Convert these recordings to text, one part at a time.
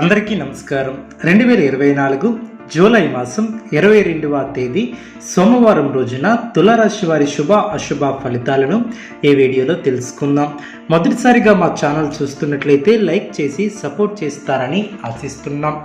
అందరికీ నమస్కారం. రెండు వేల ఇరవై నాలుగు జూలై మాసం ఇరవై రెండవ తేదీ సోమవారం రోజున తులారాశి వారి శుభ అశుభ ఫలితాలను ఈ వీడియోలో తెలుసుకుందాం. మొదటిసారిగా మా ఛానల్ చూస్తున్నట్లయితే లైక్ చేసి సపోర్ట్ చేస్తారని ఆశిస్తున్నాం.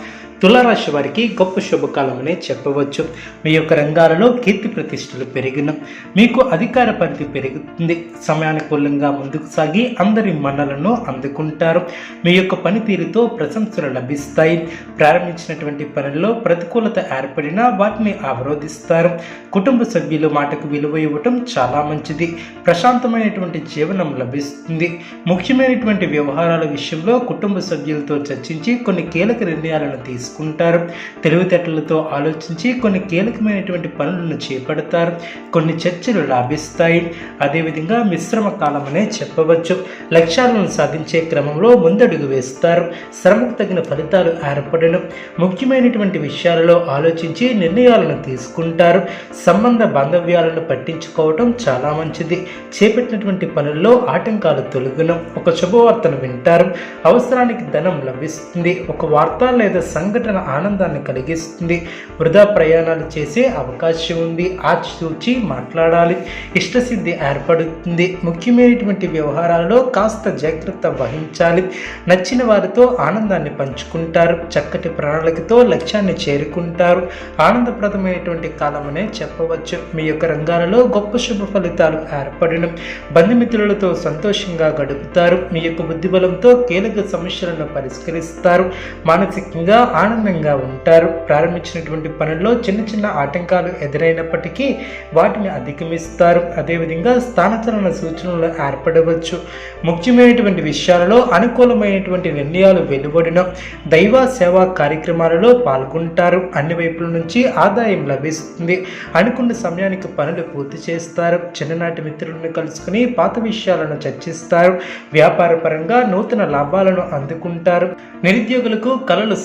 తులారాశి వారికి గొప్ప శుభకాలమనే చెప్పవచ్చు. మీ యొక్క రంగాలలో కీర్తి ప్రతిష్టలు పెరిగిన మీకు అధికార పరిధి పెరుగుతుంది. సమయానుకూలంగా ముందుకు సాగి అందరి మన్నలను అందుకుంటారు. మీ యొక్క పనితీరుతో ప్రశంసలు లభిస్తాయి. ప్రారంభించినటువంటి పనుల్లో ప్రతికూలత ఏర్పడినా వాటిని అవరోధిస్తారు. కుటుంబ సభ్యులు మాటకు విలువ ఇవ్వటం చాలా మంచిది. ప్రశాంతమైనటువంటి జీవనం లభిస్తుంది. ముఖ్యమైనటువంటి వ్యవహారాల విషయంలో కుటుంబ సభ్యులతో చర్చించి కొన్ని కీలక నిర్ణయాలను తీసుకుంటారు. తెలివితేటలతో ఆలోచించి కొన్ని కీలకమైనటువంటి పనులను చేపడతారు. కొన్ని చర్చలు లాభిస్తాయి. అదేవిధంగా మిశ్రమ కాలం అనే చెప్పవచ్చు. లక్ష్యాలను సాధించే క్రమంలో ముందడుగు వేస్తారు. శ్రమకు తగిన ఫలితాలు ఏర్పడడం ముఖ్యమైనటువంటి విషయాలలో ఆలోచించి నిర్ణయాలను తీసుకుంటారు. సంబంధ బాంధవ్యాలను పట్టించుకోవటం చాలా మంచిది. చేపట్టినటువంటి పనుల్లో ఆటంకాలు తొలగడం ఒక శుభవార్తను వింటారు. అవసరానికి ధనం లభిస్తుంది. ఒక వార్త లేదా సంఘటన ఆనందాన్ని కలిగిస్తుంది. వృధా ప్రయాణాలు చేసే అవకాశం ఉంది. ఆచితూచి మాట్లాడాలి. ఇష్టసిద్ధి ఏర్పడుతుంది. ముఖ్యమైనటువంటి వ్యవహారాలలో కాస్త జాగ్రత్త వహించాలి. నచ్చిన వారితో ఆనందాన్ని పంచుకుంటారు. చక్కటి ప్రణాళికతో లక్ష్యాన్ని చేరుకుంటారు. ఆనందప్రదమైనటువంటి కాలమనే చెప్పవచ్చు. మీ యొక్క రంగాలలో గొప్ప శుభ ఫలితాలు ఏర్పడడం బంధుమిత్రులతో సంతోషంగా గడుపుతారు. మీ యొక్క బుద్ధిబలంతో కీలక సమస్యలను పరిష్కరిస్తారు. మానసికంగా ఆనందంగా ఉంటారు. ప్రారంభించినటువంటి పనుల్లో చిన్న చిన్న ఆటంకాలు ఎదురైనప్పటికీ వాటిని అధిగమిస్తారు. అదేవిధంగా స్థానచలన సూచనలు ఏర్పడవచ్చు. ముఖ్యమైనటువంటి విషయాలలో అనుకూలమైనటువంటి నిర్ణయాలు వెలువడిన దైవ సేవా కార్యక్రమాలలో పాల్గొంటారు. అన్ని వైపుల నుంచి ఆదాయం లభిస్తుంది. అనుకున్న సమయానికి పనులు పూర్తి చేస్తారు. చిన్ననాటి మిత్రులను కలుసుకుని పాత విషయాలను చర్చిస్తారు. వ్యాపార పరంగా నూతన లాభాలను అందుకుంటారు. నిరుద్యోగులకు కళలు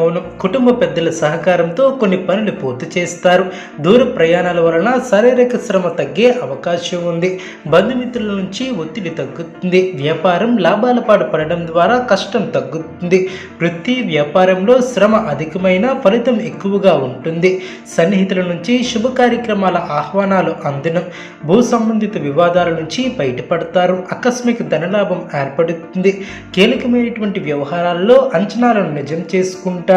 సాకారమవును కుటుంబ పెద్దల సహకారంతో కొన్ని పనులు పూర్తి చేస్తారు. దూర ప్రయాణాల వలన శారీరక శ్రమ తగ్గే అవకాశం ఉంది. బంధుమిత్రుల నుంచి ఒత్తిడి తగ్గుతుంది. వ్యాపారం లాభాల పాటు పడడం ద్వారా కష్టం తగ్గుతుంది. వృత్తి వ్యాపారంలో శ్రమ అధికమైన ఫలితం ఎక్కువగా ఉంటుంది. సన్నిహితుల నుంచి శుభ కార్యక్రమాల ఆహ్వానాలు అందడం. భూ సంబంధిత వివాదాల నుంచి బయటపడతారు. ఆకస్మిక ధనలాభం ఏర్పడుతుంది. కీలకమైనటువంటి వ్యవహారాల్లో అంచనాలను నిజం చేసుకుంటారు.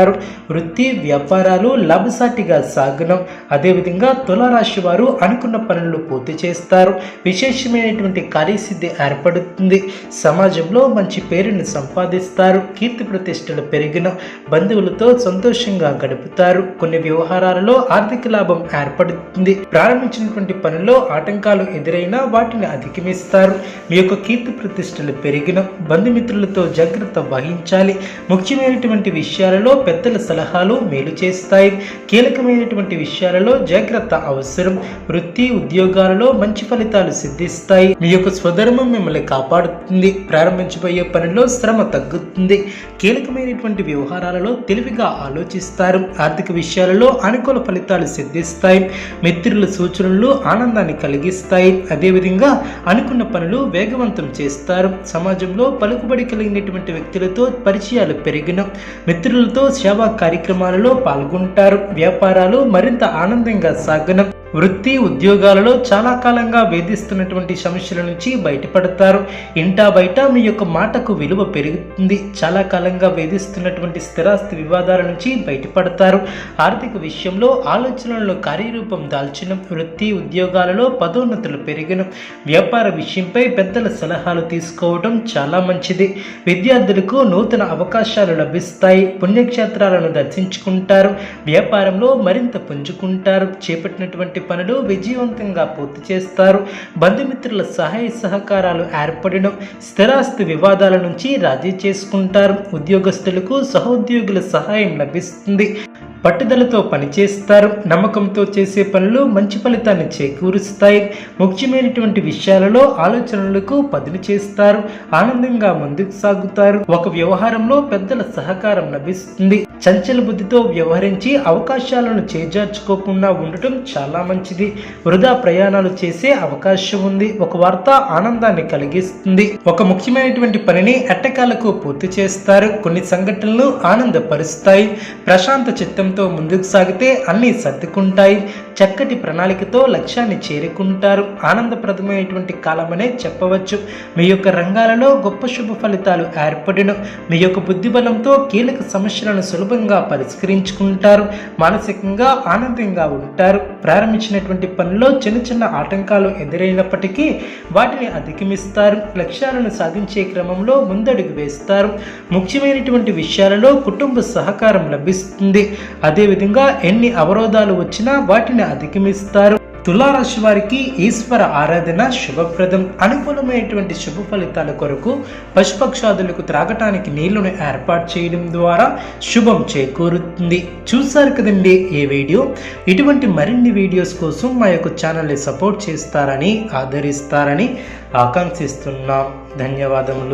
వృత్తి వ్యాపారాలు లాభసాటిగా సాగడం. అదేవిధంగా తులారాశి వారు అనుకున్న పనులు పూర్తి చేస్తారు. విశేషమైనటువంటి కార్యసిద్ధి ఏర్పడుతుంది. సమాజంలో మంచి పేరును సంపాదిస్తారు. కీర్తి ప్రతిష్టలు పెరిగిన బంధువులతో సంతోషంగా గడుపుతారు. కొన్ని వ్యవహారాలలో ఆర్థిక లాభం ఏర్పడుతుంది. ప్రారంభించినటువంటి పనుల్లో ఆటంకాలు ఎదురైనా వాటిని అధిగమిస్తారు. మీ యొక్క కీర్తి ప్రతిష్టలు పెరిగిన బంధుమిత్రులతో జాగ్రత్త వహించాలి. ముఖ్యమైనటువంటి విషయాలలో పెద్దల సలహాలు మేలు చేస్తాయి. కీలకమైనటువంటి విషయాలలో జాగ్రత్త అవసరం. వృత్తి ఉద్యోగాలలో మంచి ఫలితాలు సిద్ధిస్తాయి. మీ యొక్క స్వధర్మం మిమ్మల్ని కాపాడుతుంది. ప్రారంభించబోయే పనిలో శ్రమ తగ్గుతుంది. కీలకమైనటువంటి వ్యవహారాలలో తెలివిగా ఆలోచిస్తారు. ఆర్థిక విషయాలలో అనుకూల ఫలితాలు సిద్ధిస్తాయి. మిత్రుల సూచనలు ఆనందాన్ని కలిగిస్తాయి. అదేవిధంగా అనుకున్న పనులు వేగవంతం చేస్తారు. సమాజంలో పలుకుబడి కలిగినటువంటి వ్యక్తులతో పరిచయాలు పెరిగిన మిత్రులతో సేవా కార్యక్రమాలలో పాల్గొంటారు. వ్యాపారాలు మరింత ఆనందంగా సాగనం. వృత్తి ఉద్యోగాలలో చాలా కాలంగా వేధిస్తున్నటువంటి సమస్యల నుంచి బయటపడతారు. ఇంటా బయట మీ యొక్క మాటకు విలువ పెరుగుతుంది. చాలా కాలంగా వేధిస్తున్నటువంటి స్థిరాస్తి వివాదాల నుంచి బయటపడతారు. ఆర్థిక విషయంలో ఆలోచనలను కార్యరూపం దాల్చిన వృత్తి ఉద్యోగాలలో పదోన్నతులు పెరిగిన వ్యాపార విషయంపై పెద్దల సలహాలు తీసుకోవడం చాలా మంచిది. విద్యార్థులకు నూతన అవకాశాలు లభిస్తాయి. పుణ్యక్షేత్రాలను దర్శించుకుంటారు. వ్యాపారంలో మరింత పుంజుకుంటారు. చేపట్టినటువంటి పనులు విజయవంతంగా పూర్తి చేస్తారు. బంధుమిత్రుల సహాయ సహకారాలు ఏర్పడడం స్థిరాస్తి వివాదాల నుంచి రాజీ చేసుకుంటారు. ఉద్యోగస్తులకు సహోద్యోగుల సహాయం లభిస్తుంది. పట్టుదలతో పనిచేస్తారు. నమ్మకంతో చేసే పనులు మంచి ఫలితాన్ని చేకూరుస్తాయి. ముఖ్యమైనటువంటి విషయాలలో ఆలోచనలకు పదును చేస్తారు. ఆనందంగా ముందుకు సాగుతారు. ఒక వ్యవహారంలో పెద్దల సహకారం లభిస్తుంది. చంచల బుద్ధితో వ్యవహరించి అవకాశాలను చేజార్చుకోకుండా ఉండటం చాలా మంచిది. వృధా ప్రయాణాలు చేసే అవకాశం ఉంది. ఒక వార్త ఆనందాన్ని కలిగిస్తుంది. ఒక ముఖ్యమైనటువంటి పనిని ఎట్టకాలకు పూర్తి చేస్తారు. కొన్ని సంఘటనలు ఆనందపరుస్తాయి. ప్రశాంత చిత్తం చిత్తంతో ముందుకు సాగితే అన్నీ సర్దుకుంటాయి. చక్కటి ప్రణాళికతో లక్ష్యాన్ని చేరుకుంటారు. ఆనందప్రదమైనటువంటి కాలమనే చెప్పవచ్చు. మీ యొక్క రంగాలలో గొప్ప శుభ ఫలితాలు ఏర్పడిను. మీ యొక్క బుద్ధిబలంతో కీలక సమస్యలను సులభంగా పరిష్కరించుకుంటారు. మానసికంగా ఆనందంగా ఉంటారు. ప్రారంభించినటువంటి పనిలో చిన్న చిన్న ఆటంకాలు ఎదురైనప్పటికీ వాటిని అధిగమిస్తారు. లక్ష్యాలను సాధించే క్రమంలో ముందడుగు వేస్తారు. ముఖ్యమైనటువంటి విషయాలలో కుటుంబ సహకారం లభిస్తుంది. అదేవిధంగా ఎన్ని అవరోధాలు వచ్చినా వాటిని అధిగమిస్తారు. తులారాశి వారికి ఈశ్వర ఆరాధన శుభప్రదం. అనుకూలమైనటువంటి శుభ ఫలితాల కొరకు పశుపక్షాదులకు త్రాగటానికి నీళ్ళను ఏర్పాటు చేయడం ద్వారా శుభం చేకూరుతుంది. చూశారు కదండి ఈ వీడియో? ఇటువంటి మరిన్ని వీడియోస్ కోసం మా యొక్క ఛానల్ని సపోర్ట్ చేస్తారని ఆదరిస్తారని ఆకాంక్షిస్తున్నాం. ధన్యవాదములు.